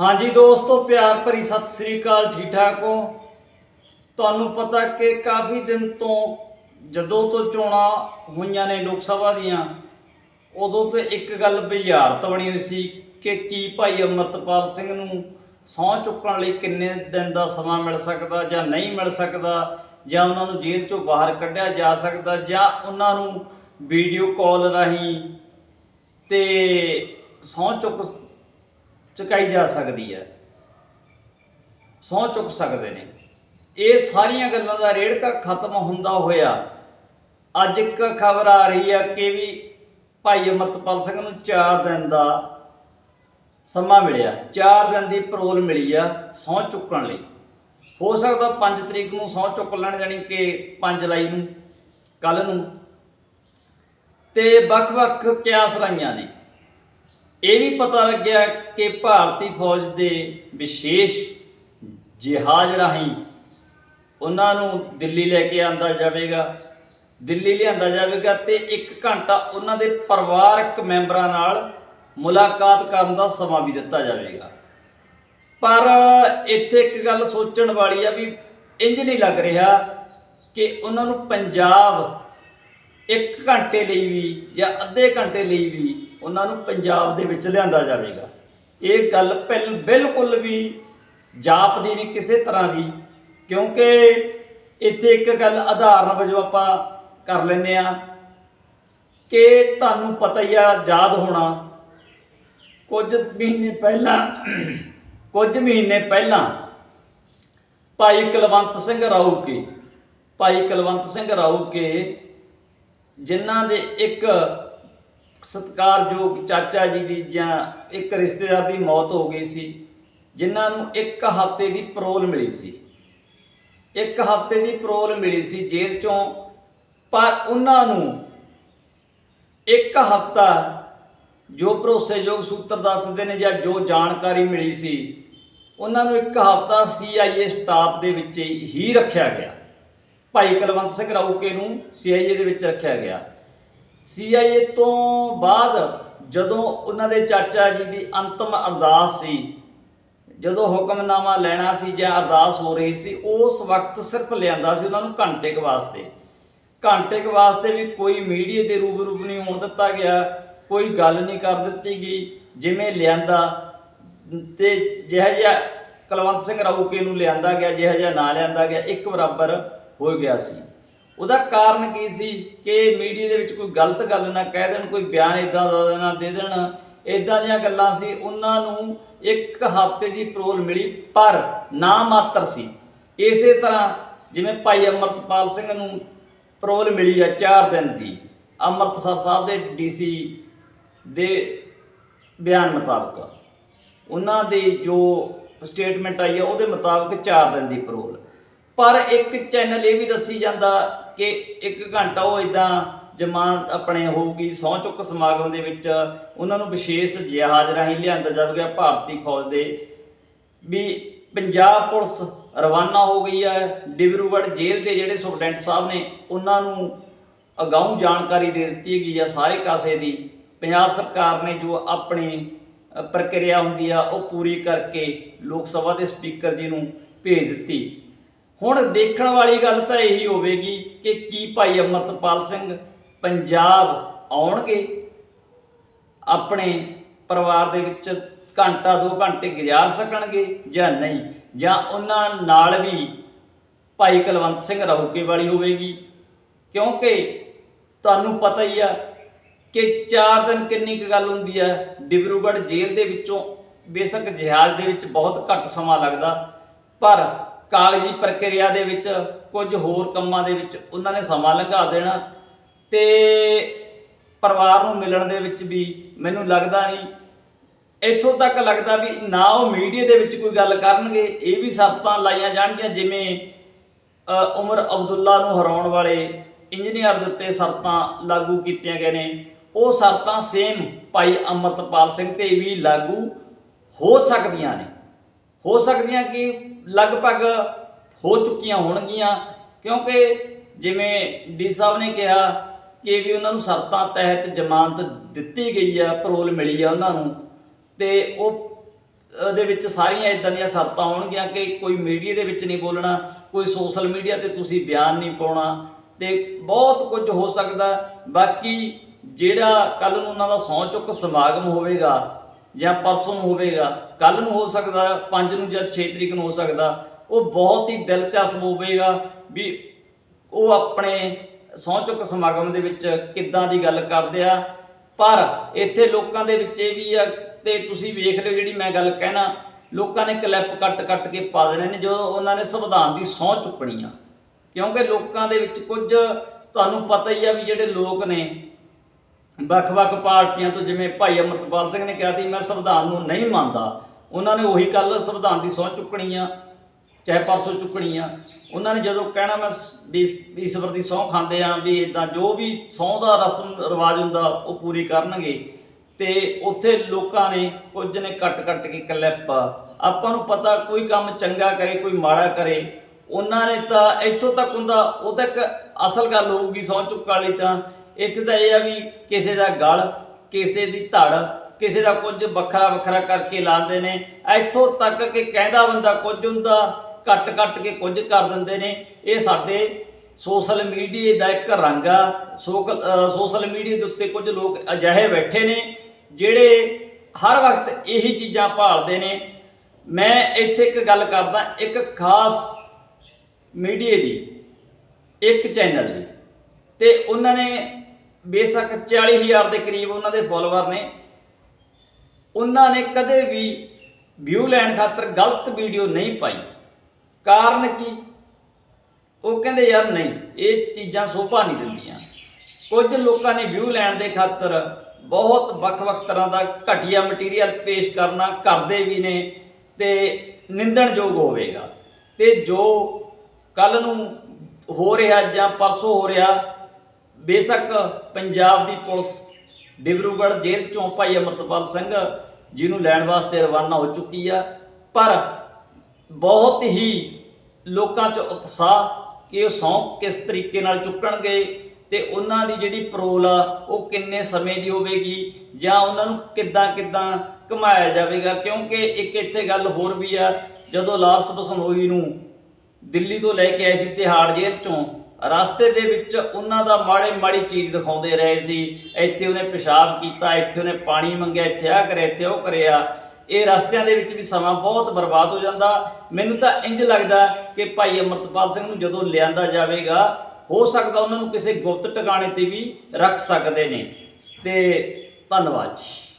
ਹਾਂਜੀ ਦੋਸਤੋ, ਪਿਆਰ ਭਰੀ ਸਤਿ ਸ੍ਰੀ ਅਕਾਲ ਠੀਕ ਠਾਕ ਹੋ? ਤੁਹਾਨੂੰ ਪਤਾ ਕਿ ਕਾਫੀ ਦਿਨ ਤੋਂ ਜਦੋਂ ਤੋਂ ਚੋਣਾਂ ਹੋਈਆਂ ਨੇ ਲੋਕ ਸਭਾ ਦੀਆਂ, ਉਦੋਂ ਤੋਂ ਇੱਕ ਗੱਲ ਬੁਝਾਰਤ ਬਣੀ ਹੋਈ ਸੀ ਕਿ ਕੀ ਭਾਈ ਅਮਰਤਪਾਲ ਸਿੰਘ ਨੂੰ ਸਹੁੰ ਚੁੱਕਣ ਲਈ ਕਿੰਨੇ ਦਿਨ ਦਾ ਸਮਾਂ ਮਿਲ ਸਕਦਾ ਜਾਂ ਨਹੀਂ ਮਿਲ ਸਕਦਾ, ਜਾਂ ਉਹਨਾਂ ਨੂੰ ਜੇਲ੍ਹ ਚੋਂ ਬਾਹਰ ਕੱਢਿਆ ਜਾ ਸਕਦਾ, ਜਾਂ ਉਹਨਾਂ ਨੂੰ ਵੀਡੀਓ ਕਾਲ ਰਾਹੀਂ ਤੇ ਸਹੁੰ ਚੁੱਕ ਚੁਕਾਈ ਜਾ ਸਕਦੀ ਹੈ। ਸਹੁੰ ਚੁੱਕ ਸਕਦੇ ਨੇ। ਇਹ ਸਾਰੀਆਂ ਗੱਲਾਂ ਦਾ ਰੇੜਕਾ ਖਤਮ ਹੁੰਦਾ ਹੋਇਆ। ਅੱਜ ਇੱਕ ਖਬਰ ਆ ਰਹੀ ਹੈ ਕਿ ਵੀ ਭਾਈ ਅਮਰਤਪਾਲ ਸਿੰਘ ਨੂੰ 4 ਦਿਨ ਦਾ ਸਮਾਂ ਮਿਲਿਆ। 4 ਦਿਨ ਦੀ ਪਰੋਲ ਮਿਲੀ ਆ ਸਹੁੰ ਚੁੱਕਣ ਲਈ। ਹੋ ਸਕਦਾ 5 ਤਰੀਕ ਨੂੰ ਸਹੁੰ ਚੁੱਕ ਲੈਣ ਜਾਣੀ ਕਿ 5 ਜੁਲਾਈ ਨੂੰ ਕੱਲ ਨੂੰ। ਤੇ ਵੱਖ-ਵੱਖ ਕਿਆਸ ਰਾਈਆਂ ਨੇ। ਇਹ ਵੀ ਪਤਾ ਲੱਗਿਆ ਕਿ ਭਾਰਤੀ ਫੌਜ ਦੇ ਵਿਸ਼ੇਸ਼ ਜਹਾਜ਼ ਰਾਹੀਂ ਉਹਨਾਂ ਨੂੰ ਦਿੱਲੀ ਲੈ ਕੇ ਆਂਦਾ ਜਾਵੇਗਾ। ਦਿੱਲੀ ਲਿਆਂਦਾ ਜਾਵੇਗਾ ਤੇ 1 ਘੰਟਾ ਉਹਨਾਂ ਦੇ ਪਰਿਵਾਰਕ ਮੈਂਬਰਾਂ ਨਾਲ ਮੁਲਾਕਾਤ ਕਰਨ ਦਾ ਸਮਾਂ ਵੀ ਦਿੱਤਾ ਜਾਵੇਗਾ। ਪਰ ਇੱਥੇ ਇੱਕ ਗੱਲ ਸੋਚਣ ਵਾਲੀ ਆ ਵੀ ਇੰਜ ਨਹੀਂ ਲੱਗ ਰਿਹਾ ਕਿ ਉਹਨਾਂ ਨੂੰ ਪੰਜਾਬ ਇੱਕ ਘੰਟੇ ਲਈ ਵੀ ਜਾਂ ਅੱਧੇ ਘੰਟੇ ਲਈ ਵੀ ਉਹਨਾਂ ਨੂੰ ਪੰਜਾਬ ਦੇ ਵਿੱਚ ਲਿਆਂਦਾ ਜਾਵੇਗਾ। ਇਹ ਗੱਲ ਪਹਿਲ ਬਿਲਕੁਲ ਵੀ ਜਾਪਦੀ ਨਹੀਂ, ਕਿਸੇ ਤਰ੍ਹਾਂ ਦੀ। ਕਿਉਂਕਿ ਇੱਥੇ ਇੱਕ ਗੱਲ ਆਧਾਰਨ ਵਜੋਂ ਆਪਾਂ ਕਰ ਲੈਂਦੇ ਆ ਕਿ ਤੁਹਾਨੂੰ ਪਤਾ ਹੀ ਆ, ਯਾਦ ਹੋਣਾ। ਕੁਝ ਮਹੀਨੇ ਪਹਿਲਾਂ, ਕੁਝ ਮਹੀਨੇ ਪਹਿਲਾਂ ਭਾਈ ਕੁਲਵੰਤ ਸਿੰਘ ਰਾਊਕੇ, ਭਾਈ ਕੁਲਵੰਤ ਸਿੰਘ ਰਾਊਕੇ, ਜਿਨ੍ਹਾਂ ਦੇ ਇੱਕ ਸਤਿਕਾਰਯੋਗ ਚਾਚਾ ਜੀ ਦੀ ਜਾਂ ਇੱਕ ਰਿਸ਼ਤੇਦਾਰ ਦੀ ਮੌਤ ਹੋ ਗਈ ਸੀ, ਜਿਨ੍ਹਾਂ ਨੂੰ ਇੱਕ ਹਫ਼ਤੇ ਦੀ ਪਰੋਲ ਮਿਲੀ ਸੀ। ਇੱਕ ਹਫ਼ਤੇ ਦੀ ਪਰੋਲ ਮਿਲੀ ਸੀ ਜੇਲ੍ਹ ਚੋਂ, ਪਰ ਉਹਨਾਂ ਨੂੰ ਇੱਕ ਹਫ਼ਤਾ ਜੋ ਭਰੋਸੇਯੋਗ ਸੂਤਰ ਦੱਸਦੇ ਨੇ ਜਾਂ ਜੋ ਜਾਣਕਾਰੀ ਮਿਲੀ ਸੀ, ਉਹਨਾਂ ਨੂੰ ਇੱਕ ਹਫ਼ਤਾ CIA ਸਟਾਫ ਦੇ ਵਿੱਚ ਹੀ ਰੱਖਿਆ ਗਿਆ। ਭਾਈ ਕੁਲਵੰਤ ਸਿੰਘ ਰਾਊਕੇ ਨੂੰ CIA ਦੇ ਵਿੱਚ ਰੱਖਿਆ ਗਿਆ। CIA ਤੋਂ ਬਾਅਦ ਜਦੋਂ ਉਹਨਾਂ ਦੇ ਚਾਚਾ ਜੀ ਦੀ ਅੰਤਮ ਅਰਦਾਸ ਸੀ, ਜਦੋਂ ਹੁਕਮਨਾਮਾ ਲੈਣਾ ਸੀ ਜਾਂ ਅਰਦਾਸ ਹੋ ਰਹੀ ਸੀ, ਉਸ ਵਕਤ ਸਿਰਫ ਲਿਆਂਦਾ ਸੀ ਉਹਨਾਂ ਨੂੰ ਘੰਟੇ ਕੁ ਵਾਸਤੇ। ਘੰਟੇ ਕੁ ਵਾਸਤੇ ਵੀ ਕੋਈ ਮੀਡੀਆ ਦੇ ਰੂਬਰੂ ਨਹੀਂ ਹੋਣ ਦਿੱਤਾ ਗਿਆ, ਕੋਈ ਗੱਲ ਨਹੀਂ ਕਰ ਦਿੱਤੀ ਗਈ, ਜਿਵੇਂ ਲਿਆਂਦਾ ਤੇ ਜਿਹੜਾ ਜਿਹਾ ਕੁਲਵੰਤ ਸਿੰਘ ਰਾਊਕੇ ਨੂੰ ਲਿਆਂਦਾ ਗਿਆ ਜਿਹੜਾ ਜਿਹਾ ਨਾ ਲਿਆਂਦਾ ਗਿਆ, ਇੱਕ ਬਰਾਬਰ ਹੋ ਗਿਆ ਸੀ। ਉਹਦਾ ਕਾਰਨ ਕੀ ਸੀ ਕਿ ਮੀਡੀਆ ਦੇ ਵਿੱਚ ਕੋਈ ਗਲਤ ਗੱਲ ਨਾ ਕਹਿ ਦੇਣ, ਕੋਈ ਬਿਆਨ ਇਦਾਂ ਦਾ ਨਾ ਦੇ ਦੇਣ ਇਦਾਂ ਦੀਆਂ ਗੱਲਾਂ ਸੀ, ਉਹਨਾਂ ਨੂੰ ਇੱਕ ਹਫ਼ਤੇ ਦੀ ਪਰੋਲ ਮਿਲੀ, ਪਰ ਨਾ ਮਾਤਰ ਸੀ। ਇਸੇ ਤਰ੍ਹਾਂ ਜਿਵੇਂ ਭਾਈ ਅਮਰਤਪਾਲ ਸਿੰਘ ਨੂੰ ਪਰੋਲ ਮਿਲੀ ਆ 4 ਦਿਨ ਦੀ, ਅੰਮ੍ਰਿਤਸਰ ਸਾਹਿਬ ਦੇ ਡੀਸੀ ਦੇ ਬਿਆਨ ਮੁਤਾਬਕ। ਉਹਨਾਂ ਦੀ ਜੋ ਸਟੇਟਮੈਂਟ ਆਈ ਆ, ਉਹਦੇ ਮੁਤਾਬਕ 4 ਦਿਨ ਦੀ ਪਰੋਲ ਪਰ ਇੱਕ ਚੈਨਲ ਇਹ ਵੀ ਦੱਸੀ ਜਾਂਦਾ ਕਿ ਇੱਕ ਘੰਟਾ ਉਹ ਇਦਾਂ ਜਮਾਨਤ ਆਪਣੇ ਹੋਊਗੀ ਸਹੁੰ ਚੁੱਕ ਸਮਾਗਮ ਦੇ ਵਿੱਚ ਉਹਨਾਂ ਨੂੰ ਵਿਸ਼ੇਸ਼ ਜਹਾਜ਼ ਰਾਹੀਂ ਲਿਆਂਦਾ ਜਾਵੇਗਾ ਭਾਰਤੀ ਫੌਜ ਦੇ। ਵੀ ਪੰਜਾਬ ਪੁਲਿਸ ਰਵਾਨਾ ਹੋ ਗਈ ਹੈ ਡਿਬਰੂਗੜ ਜੇਲ੍ਹ ਦੇ ਜਿਹੜੇ ਸੁਪਰਡੈਂਟ ਸਾਹਿਬ ਨੇ, ਉਹਨਾਂ ਨੂੰ ਅਗਾਊਂ ਜਾਣਕਾਰੀ ਦੇ ਦਿੱਤੀ ਹੈਗੀ ਆ ਸਾਰੇ ਕਾਸੇ ਦੀ। ਪੰਜਾਬ ਸਰਕਾਰ ਨੇ ਜੋ ਆਪਣੀ ਪ੍ਰਕਿਰਿਆ ਹੁੰਦੀ ਆ, ਉਹ ਪੂਰੀ ਕਰਕੇ ਲੋਕ ਸਭਾ ਦੇ ਸਪੀਕਰ ਜੀ ਨੂੰ ਭੇਜ ਦਿੱਤੀ। ਹੁਣ ਦੇਖਣ ਵਾਲੀ ਗੱਲ ਤਾਂ ਇਹੀ ਹੋਵੇਗੀ ਕਿ ਕੀ ਭਾਈ ਅਮਰਤਪਾਲ ਸਿੰਘ ਪੰਜਾਬ ਆਉਣਗੇ? ਆਪਣੇ ਪਰਿਵਾਰ ਦੇ ਵਿੱਚ ਘੰਟਾ 2 ਘੰਟੇ ਗੁਜ਼ਾਰ ਸਕਣਗੇ ਜਾਂ ਨਹੀਂ? ਜਾਂ ਉਹਨਾਂ ਨਾਲ ਵੀ ਭਾਈ ਕੁਲਵੰਤ ਸਿੰਘ ਰਾਊਕੇ ਵਾਲੀ ਹੋਵੇਗੀ? ਕਿਉਂਕਿ ਤੁਹਾਨੂੰ ਪਤਾ ਹੀ ਆ ਕਿ 4 ਦਿਨ ਕਿੰਨੀ ਕੁ ਗੱਲ ਹੁੰਦੀ ਆ। ਡਿਬਰੂਗੜ੍ਹ ਜੇਲ੍ਹ ਦੇ ਵਿੱਚੋਂ ਬੇਸ਼ੱਕ ਜਹਾਜ਼ ਦੇ ਵਿੱਚ ਬਹੁਤ ਘੱਟ ਸਮਾਂ ਲੱਗਦਾ, ਪਰ ਕਾਗਜ਼ੀ ਪ੍ਰਕਿਰਿਆ ਦੇ ਵਿੱਚ, ਕੁਝ ਹੋਰ ਕੰਮਾਂ ਦੇ ਵਿੱਚ ਉਹਨਾਂ ਨੇ ਸਮਾਂ ਲੰਘਾ ਦੇਣਾ ਤੇ ਪਰਿਵਾਰ ਨੂੰ ਮਿਲਣ ਦੇ ਵਿੱਚ ਵੀ ਮੈਨੂੰ ਲੱਗਦਾ ਨਹੀਂ। ਇੱਥੋਂ ਤੱਕ ਲੱਗਦਾ ਵੀ ਨਾ ਉਹ ਮੀਡੀਆ ਦੇ ਵਿੱਚ ਕੋਈ ਗੱਲ ਕਰਨਗੇ, ਇਹ ਵੀ ਸ਼ਰਤਾਂ ਲਾਈਆਂ ਜਾਣਗੀਆਂ, ਜਿਵੇਂ ਉਮਰ ਅਬਦੁੱਲਾ ਨੂੰ ਹਰਾਉਣ ਵਾਲੇ ਇੰਜੀਨੀਅਰ ਦੇ ਉੱਤੇ ਸ਼ਰਤਾਂ ਲਾਗੂ ਕੀਤੀਆਂ ਗਏ ਨੇ। ਉਹ ਸ਼ਰਤਾਂ ਸੇਮ ਭਾਈ ਅਮਰਤਪਾਲ ਸਿੰਘ ਤੇ ਵੀ ਲਾਗੂ ਹੋ ਸਕਦੀਆਂ ਨੇ। ਹੋ ਸਕਦੀਆਂ ਕਿ ਲਗਭਗ ਹੋ ਚੁੱਕੀਆਂ ਹੋਣਗੀਆਂ, ਕਿਉਂਕਿ ਜਿਵੇਂ ਡੀ ਸਾਹਿਬ ਨੇ ਕਿਹਾ ਕਿ ਵੀ ਉਹਨਾਂ ਨੂੰ ਸ਼ਰਤਾਂ ਤਹਿਤ ਜ਼ਮਾਨਤ ਦਿੱਤੀ ਗਈ ਆ ਪਰੋਲ ਮਿਲੀ ਆ ਉਹਨਾਂ ਨੂੰ, ਤੇ ਉਹ ਦੇ ਵਿੱਚ ਸਾਰੀਆਂ ਇਦਾਂ ਦੀਆਂ ਸ਼ਰਤਾਂ ਹੋਣਗੀਆਂ ਕਿ ਕੋਈ ਮੀਡੀਆ ਦੇ ਵਿੱਚ ਨਹੀਂ ਬੋਲਣਾ, ਕੋਈ ਸੋਸ਼ਲ ਮੀਡੀਆ ਤੇ ਤੁਸੀਂ ਬਿਆਨ ਨਹੀਂ ਪਾਉਣਾ, ਤੇ ਬਹੁਤ ਕੁਝ ਹੋ ਸਕਦਾ। ਬਾਕੀ ਜਿਹੜਾ ਕੱਲ ਨੂੰ ਉਹਨਾਂ ਦਾ ਸਹੁੰ ਚੁੱਕ ਸਮਾਗਮ ਹੋਵੇਗਾ ਜਾਂ ਪਰਸੋਂ ਨੂੰ ਹੋਵੇਗਾ ਕੱਲ ਨੂੰ ਹੋ ਸਕਦਾ 5 ਨੂੰ ਜਾਂ 6 ਤਰੀਕ ਨੂੰ ਹੋ ਸਕਦਾ, ਉਹ ਬਹੁਤ ਹੀ ਦਿਲਚਸਪ ਹੋਵੇਗਾ ਵੀ ਉਹ ਆਪਣੇ ਸਹੁੰ ਚੁੱਕ ਸਮਾਗਮ ਦੇ ਵਿੱਚ ਕਿੱਦਾਂ ਦੀ ਗੱਲ ਕਰਦੇ ਆ। ਪਰ ਇੱਥੇ ਲੋਕਾਂ ਦੇ ਵਿੱਚ ਇਹ ਵੀ ਆ ਤੇ ਤੁਸੀਂ ਵੇਖ ਲਿਓ ਜਿਹੜੀ ਮੈਂ ਗੱਲ ਕਹਿਣਾ, ਲੋਕਾਂ ਨੇ ਕਲਿੱਪ ਕੱਟ ਕੱਟ ਕੇ ਪਾ ਦੇਣੇ ਨੇ, ਜਦੋਂ ਉਹਨਾਂ ਨੇ ਸੰਵਿਧਾਨ ਦੀ ਸਹੁੰ ਚੁੱਕਣੀ ਆ। ਕਿਉਂਕਿ ਲੋਕਾਂ ਦੇ ਵਿੱਚ ਕੁਝ ਤੁਹਾਨੂੰ ਪਤਾ ਹੀ ਆ ਵੀ ਜਿਹੜੇ ਲੋਕ ਨੇ ਵੱਖ-ਵੱਖ ਪਾਰਟੀਆਂ ਤੋਂ ਜਿਵੇਂ ਭਾਈ ਅਮਰਤਪਾਲ ਸਿੰਘ ਨੇ ਕਿਹਾ ਸੀ, ਮੈਂ ਸੰਵਿਧਾਨ ਨੂੰ ਨਹੀਂ ਮੰਨਦਾ। ਉਹਨਾਂ ਨੇ ਉਹੀ ਕੱਲ ਸੰਵਿਧਾਨ ਦੀ ਸਹੁੰ ਚੁੱਕਣੀ ਆ, ਚਾਹੇ ਪਰਸੋਂ ਚੁੱਕਣੀ ਆ। ਉਹਨਾਂ ਨੇ ਜਦੋਂ ਕਹਿਣਾ ਮੈਂ ਸ- ਦੀ ਈਸ਼ਵਰ ਦੀ ਸਹੁੰ ਖਾਂਦੇ ਆ, ਵੀ ਇਦਾਂ ਜੋ ਵੀ ਸਹੁੰ ਦਾ ਰਸਮ, ਰਿਵਾਜ ਹੁੰਦਾ, ਉਹ ਪੂਰੀ ਕਰਨਗੇ। ਤੇ ਉੱਥੇ ਲੋਕਾਂ ਨੇ ਕੁਝ ਨੇ ਕੱਟ-ਕੱਟ ਕੇ ਕਲਿੱਪ। ਆਪਾਂ ਨੂੰ ਪਤਾ ਕੋਈ ਕੰਮ ਚੰਗਾ ਕਰੇ, ਕੋਈ ਮਾੜਾ ਕਰੇ। ਉਹਨਾਂ ਨੇ ਤਾਂ ਇੱਥੋਂ ਤੱਕ ਹੁੰਦਾ, ਉਹ ਤੱਕ ਅਸਲ ਗੱਲ ਹੋਊਗੀ ਸਹੁੰ ਚੁੱਕਣ ਲਈ ਤਾਂ। ਇੱਥੇ ਤਾਂ ਇਹ ਆ ਵੀ ਕਿਸੇ ਦਾ ਗਲ, ਕਿਸੇ ਦੀ ਧੜ, ਕਿਸੇ ਦਾ ਕੁਝ ਵੱਖਰਾ ਵੱਖਰਾ ਕਰਕੇ ਲਾਉਂਦੇ ਨੇ। ਇੱਥੋਂ ਤੱਕ ਕਿ ਕਹਿੰਦਾ ਬੰਦਾ ਕੁਝ ਹੁੰਦਾ, ਕੱਟ ਕੱਟ ਕੇ ਕੁਝ ਕਰ ਦਿੰਦੇ ਨੇ। ਇਹ ਸਾਡੇ ਸੋਸ਼ਲ ਮੀਡੀਆ ਦਾ ਇੱਕ ਰੰਗ ਆ। ਸੋਸ਼ਲ ਮੀਡੀਆ ਦੇ ਉੱਤੇ ਕੁਝ ਲੋਕ ਅਜਿਹੇ ਬੈਠੇ ਨੇ, ਜਿਹੜੇ ਹਰ ਵਕਤ ਇਹੀ ਚੀਜ਼ਾਂ ਭਾਲਦੇ ਨੇ। ਮੈਂ ਇੱਥੇ ਇੱਕ ਗੱਲ ਕਰਦਾ, ਇੱਕ ਖਾਸ ਮੀਡੀਆ ਦੀ, ਇੱਕ ਚੈਨਲ ਦੀ। ਤੇ ਉਹਨਾਂ ਨੇ ਬੇਸ਼ੱਕ 40000 ਦੇ ਕਰੀਬ ਉਹਨਾਂ ਦੇ ਫੋਲੋਵਰ ਨੇ। ਉਹਨਾਂ ਨੇ ਕਦੇ ਵੀ ਵਿਊ ਲੈਣ ਖਾਤਰ ਗਲਤ ਵੀਡੀਓ ਨਹੀਂ ਪਾਈ। ਕਾਰਨ ਕੀ? ਉਹ ਕਹਿੰਦੇ, ਯਾਰ ਨਹੀਂ, ਇਹ ਚੀਜ਼ਾਂ ਸੋਭਾ ਨਹੀਂ ਦਿੰਦੀਆਂ। ਕੁਝ ਲੋਕਾਂ ਨੇ ਵਿਊ ਲੈਣ ਦੇ ਖਾਤਰ ਬਹੁਤ ਵੱਖ-ਵੱਖ ਤਰ੍ਹਾਂ ਦਾ ਘਟੀਆ ਮਟੀਰੀਅਲ ਪੇਸ਼ ਕਰਨਾ ਕਰਦੇ ਵੀ ਨੇ ਤੇ ਨਿੰਦਣਯੋਗ ਹੋਵੇਗਾ। ਤੇ ਜੋ ਕੱਲ ਨੂੰ ਹੋ ਰਿਹਾ ਜਾਂ ਪਰਸੋਂ ਹੋ ਰਿਹਾ ਬੇਸ਼ੱਕ ਪੰਜਾਬ ਦੀ ਪੁਲਿਸ ਡਿਬਰੂਗੜ੍ਹ ਜੇਲ੍ਹ ਚੋਂ ਭਾਈ ਅਮਰਤਪਾਲ ਸਿੰਘ ਜੀ ਨੂੰ ਲੈਣ ਵਾਸਤੇ ਰਵਾਨਾ ਹੋ ਚੁੱਕੀ ਆ, ਪਰ ਬਹੁਤ ਹੀ ਲੋਕਾਂ 'ਚ ਉਤਸ਼ਾਹ ਕਿ ਉਹ ਸਹੁੰ ਕਿਸ ਤਰੀਕੇ ਨਾਲ ਚੁੱਕਣਗੇ ਤੇ ਉਹਨਾਂ ਦੀ ਜਿਹੜੀ ਪਰੋਲ ਆ, ਉਹ ਕਿੰਨੇ ਸਮੇਂ ਦੀ ਹੋਵੇਗੀ ਜਾਂ ਉਹਨਾਂ ਨੂੰ ਕਿੱਦਾਂ ਕਿੱਦਾਂ ਘੁਮਾਇਆ ਜਾਵੇਗਾ, ਕਿਉਂਕਿ ਇੱਕ ਇੱਥੇ ਗੱਲ ਹੋਰ ਵੀ ਆ, ਜਦੋਂ ਲਾਰਸ ਬਸਨੋਈ ਨੂੰ ਦਿੱਲੀ ਤੋਂ ਲੈ ਕੇ ਆਏ ਸੀ ਤਿਹਾੜ ਜੇਲ੍ਹ ਚੋਂ ਰਸਤੇ ਦੇ ਵਿੱਚ ਉਹਨਾਂ ਦਾ ਮਾੜੇ ਮਾੜੀ ਚੀਜ਼ ਦਿਖਾਉਂਦੇ ਰਹੇ ਸੀ। ਇੱਥੇ ਉਹਨੇ ਪਿਸ਼ਾਬ ਕੀਤਾ, ਇੱਥੇ ਉਹਨੇ ਪਾਣੀ ਮੰਗਿਆ, ਇੱਥੇ ਆ ਕਰਿਆ, ਇੱਥੇ ਉਹ ਕਰਿਆ। ਇਹ ਰਸਤਿਆਂ ਦੇ ਵਿੱਚ ਵੀ ਸਮਾਂ ਬਹੁਤ ਬਰਬਾਦ ਹੋ ਜਾਂਦਾ। ਮੈਨੂੰ ਤਾਂ ਇੰਜ ਲੱਗਦਾ ਕਿ ਭਾਈ ਅਮਰਤਪਾਲ ਸਿੰਘ ਨੂੰ ਜਦੋਂ ਲਿਆਂਦਾ ਜਾਵੇਗਾ, ਹੋ ਸਕਦਾ ਉਹਨਾਂ ਨੂੰ ਕਿਸੇ ਗੁਪਤ ਟਿਕਾਣੇ ਤੇ ਵੀ ਰੱਖ ਸਕਦੇ ਨੇ। ਤੇ ਧੰਨਵਾਦ ਜੀ।